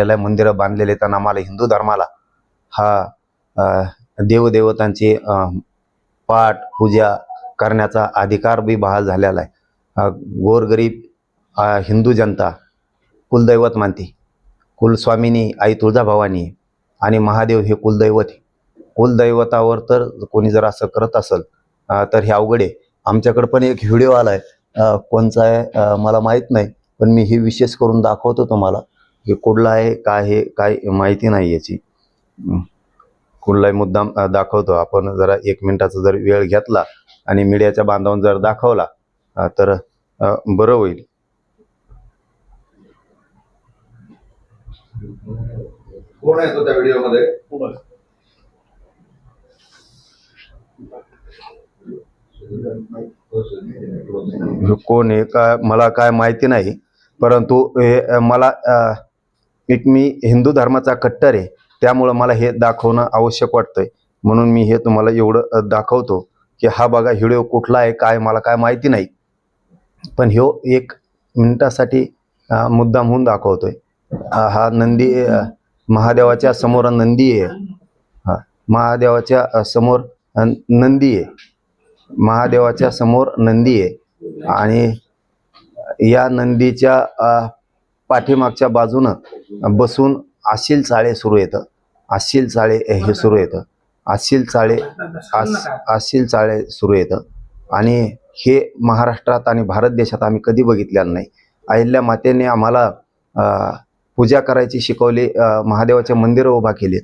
मंदिरं बांधलेले आहेत आणि आम्हाला हिंदू धर्माला हा देवदेवतांची पाठ पूजा करण्याचा अधिकार बी बहाल झालेला आहे. गोरगरीब हिंदू जनता कुलदैवत मानते कुलस्वामिनी आई तुळजाभवानी आणि महादेव हे कुलदैवत कुलदैवतावर तर कोणी जर असं करत असेल तर हे अवघड आहे. आमच्याकडे पण एक व्हिडिओ आला आहे कोणचा आहे मला माहीत नाही पण मी हे विशेष करून दाखवतो तुम्हाला. हे कुठला आहे काय हे काय माहिती नाही याची. हं. कुठलाही मुद्दाम दाखवतो. आपण जरा एक मिनिटाचा जर वेळ घेतला आणि मीडियाच्या बांधावून जर दाखवला तर बरं होईल. कोण आहे तो त्या व्हिडिओमध्ये? कोण आहे? काय मला काय माहिती नाही. परंतु हे मला एक मी हिंदू धर्माचा कट्टर आहे त्यामुळं मला हे दाखवणं आवश्यक वाटतंय. म्हणून मी हे तुम्हाला एवढं दाखवतो की हा बघा व्हिडिओ कुठला आहे काय मला काय माहिती नाही. पण ह्यो एक मिनिटासाठी मुद्दाम होऊन दाखवतोय. हा नंदी महादेवाच्या समोर नंदी आहे. हा महादेवाच्या समोर नंदी आहे. महादेवाच्या समोर नंदी आहे. आणि या नंदीच्या पाठीमागच्या बाजूनं बसून आशील चाळे सुरू येतं. आशील चाळे हे सुरू येतं. आशील चाळे आस आशील चाळे सुरू येतं. आणि हे महाराष्ट्रात आणि भारत देशात आम्ही कधी बघितलेलं नाही. अहिल्या मातेने आम्हाला पूजा करायची शिकवली महादेवाचे मंदिरं उभा केलीत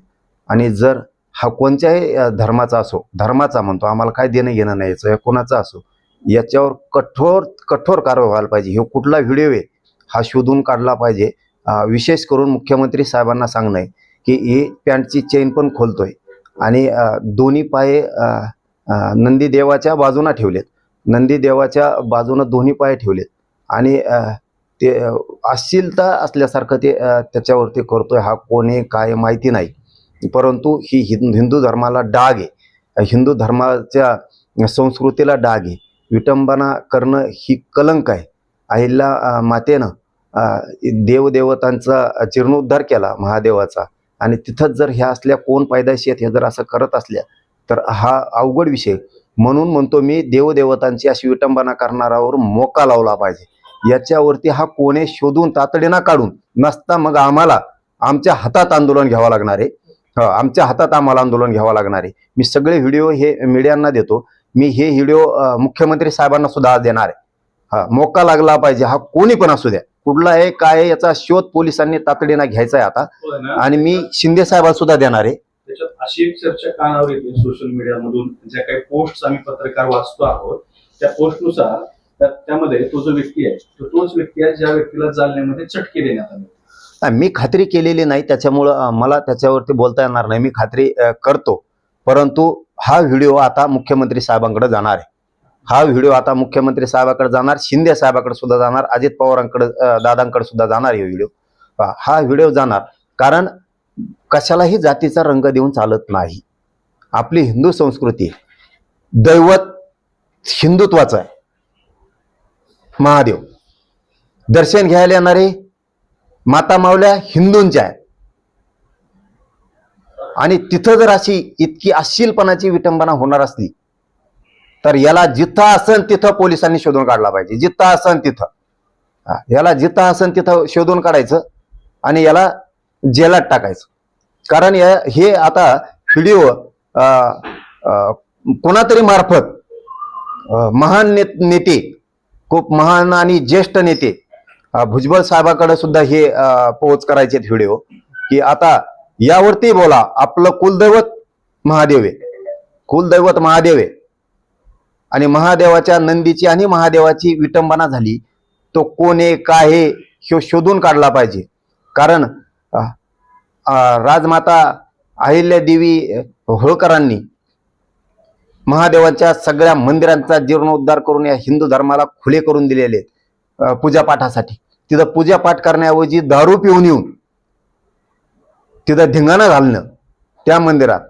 आणि जर हा कोणत्याही धर्माचा असो धर्माचा म्हणतो आम्हाला काय देणं घेणं नाही याचं कोणाचा असो याच्यावर कठोर कठोर कारवाई व्हायला पाहिजे. हे कुठला व्हिडिओ आहे हा शोधून काढला पाहिजे. विशेष करून मुख्यमंत्री साहेबांना सांगणं आहे की ही पॅन्टची चेन पण खोलतोय. आणि दोन्ही पाय नंदीदेवाच्या बाजूनं ठेवलेत. नंदीदेवाच्या बाजूनं दोन्ही पाय ठेवलेत. आणि ते अश्लीलता असल्यासारखं ते त्याच्यावरती करतोय हा कोणी काय माहिती नाही. परंतु ही हिंद हिंदू धर्माला डाग आहे. हिंदू धर्माच्या संस्कृतीला डाग आहे. विटंबना करणं ही कलंक आहे. अहिल्या मातेनं देवदेवतांचा जीर्णोद्धार केला महादेवाचा. आणि तिथंच जर ह्या असल्या कोण पायदाशी आहेत हे जर असं करत असल्या तर हा अवघड विषय. म्हणून म्हणतो मी देवदेवतांची अशी विटंबना करणारावर मोका लावला पाहिजे. याच्यावरती हा कोणे शोधून तातडीनं काढून नसता मग आम्हाला आमच्या हातात आंदोलन घ्यावं लागणार आहे. आमच्या हातात आम्हाला आंदोलन घ्यावं लागणार आहे. मी सगळे व्हिडिओ हे मीडियांना देतो. मी हे व्हिडिओ मुख्यमंत्री साहेबांना सुद्धा आज देणार आहे. हा मोका लागला पाहिजे. हा कोणी पण असू द्या. कुठला आहे काय आहे याचा शोध पोलिसांनी तातडीनं घ्यायचा आहे आता? आणि मी शिंदे साहेबांना सुद्धा देणार आहे. त्याच्यात अशी एक चर्चा कानावर येते सोशल मीडियामधून ज्या काही पोस्ट आम्ही पत्रकार वाचतो आहोत त्या पोस्टनुसार त्या- त्यामध्ये तो जो व्यक्ती आहे तो तोच व्यक्ती आहे ज्या व्यक्तीला जालन्यामध्ये चटके देण्यात आले. मी खात्री केलेली नाही. त्याच्यामुळं मला त्याच्यावरती बोलता येणार नाही. मी खात्री करतो. परंतु हा व्हिडिओ आता मुख्यमंत्री साहेबांकडे जाणार आहे. हा व्हिडिओ आता मुख्यमंत्री साहेबाकडे जाणार शिंदे साहेबाकडे सुद्धा जाणार अजित पवारांकडे दादांकडे सुद्धा जाणार हे व्हिडिओ. हा व्हिडिओ जाणार. कारण कशालाही जातीचा रंग देऊन चालत नाही. आपली हिंदू संस्कृती दैवत हिंदुत्वाचं आहे. महादेव. दर्शन घ्यायला येणारे माता मावल्या हिंदूंच्या आहेत. आणि तिथं जर अशी इतकी अश्लीलपणाची विटंबना होणार असली तर याला जिथं असन तिथं पोलिसांनी शोधून काढला पाहिजे. जिथं असन तिथं. याला जिथं असन तिथं शोधून काढायचं आणि याला जेलात टाकायचं. कारण या हे आता व्हिडिओ कोणातरी मार्फत महान ने नेते खूप महान आणि ज्येष्ठ नेते भुजबळ साहेबाकडे सुद्धा हे पोहोच करायचे व्हिडिओ की आता यावरती बोला आपलं कुलदैवत महादेव आहे. कुलदैवत महादेव आहे. आणि महादेवाच्या नंदीची आणि महादेवाची विटंबना झाली. तो कोण आहे काय आहे ह्यो शोधून काढला पाहिजे. कारण राजमाता अहिल्यादेवी होळकरांनी महादेवाच्या सगळ्या मंदिरांचा जीर्णोद्धार करून या हिंदू धर्माला खुले करून दिलेले आहेत, पूजापाठासाठी. तिथं पूजापाठ करण्याऐवजी दारू पिऊन येऊन तिथं धिंगाणा घालणं त्या मंदिरात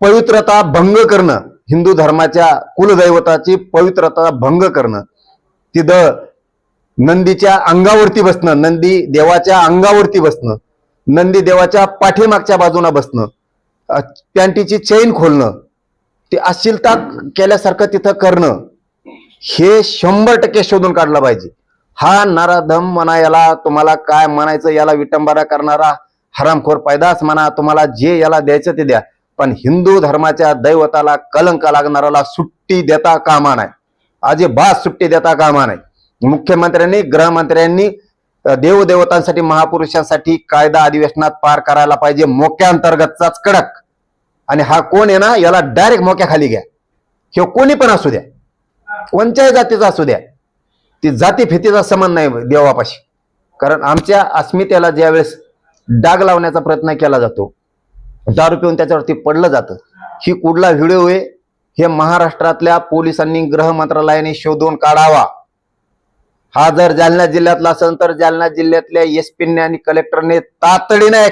पवित्रता भंग करणं हिंदू धर्माच्या कुलदैवताची पवित्रता भंग करणं तिथं नंदीच्या अंगावरती बसणं नंदी देवाच्या अंगावरती बसणं नंदी देवाच्या पाठीमागच्या बाजूला बसणं पॅन्टीची चैन खोलणं ते अश्लीलता केल्यासारखं तिथं करणं हे शंभर टक्के शोधून काढलं पाहिजे. हा नराधम म्हणा याला तुम्हाला काय म्हणायचं याला विटंबना करणारा हरामखोर पैदास म्हणा तुम्हाला जे याला द्यायचं ते द्या. पण हिंदू धर्माच्या दैवताला कलंक लागणाऱ्याला सुट्टी देता कामा नाही अजिबात सुट्टी देता कामा नाही मुख्यमंत्र्यांनी गृहमंत्र्यांनी देवदेवतांसाठी महापुरुषांसाठी कायदा अधिवेशनात पार करायला पाहिजे. मोक्या अंतर्गतचाच कडक. आणि हा कोण आहे ना याला डायरेक्ट मोक्याखाली घ्या. हे कोणी पण असू द्या. कोणत्याही जातीचा असू द्या. ती जाती फितीचा संबंध नाही देवापाशी. कारण आमच्या अस्मितेला ज्यावेळेस डाग लावण्याचा प्रयत्न केला जातो दारू पिऊन त्याच्यावरती पडलं जातं. ही कुठला व्हिडिओ आहे? हे महाराष्ट्रातल्या पोलिसांनी गृह मंत्रालयाने शोधून काढावा. हा जर जालना जिल्ह्यातला असेल तर जालना जिल्ह्यातल्या एस पीने आणि कलेक्टरने तातडीने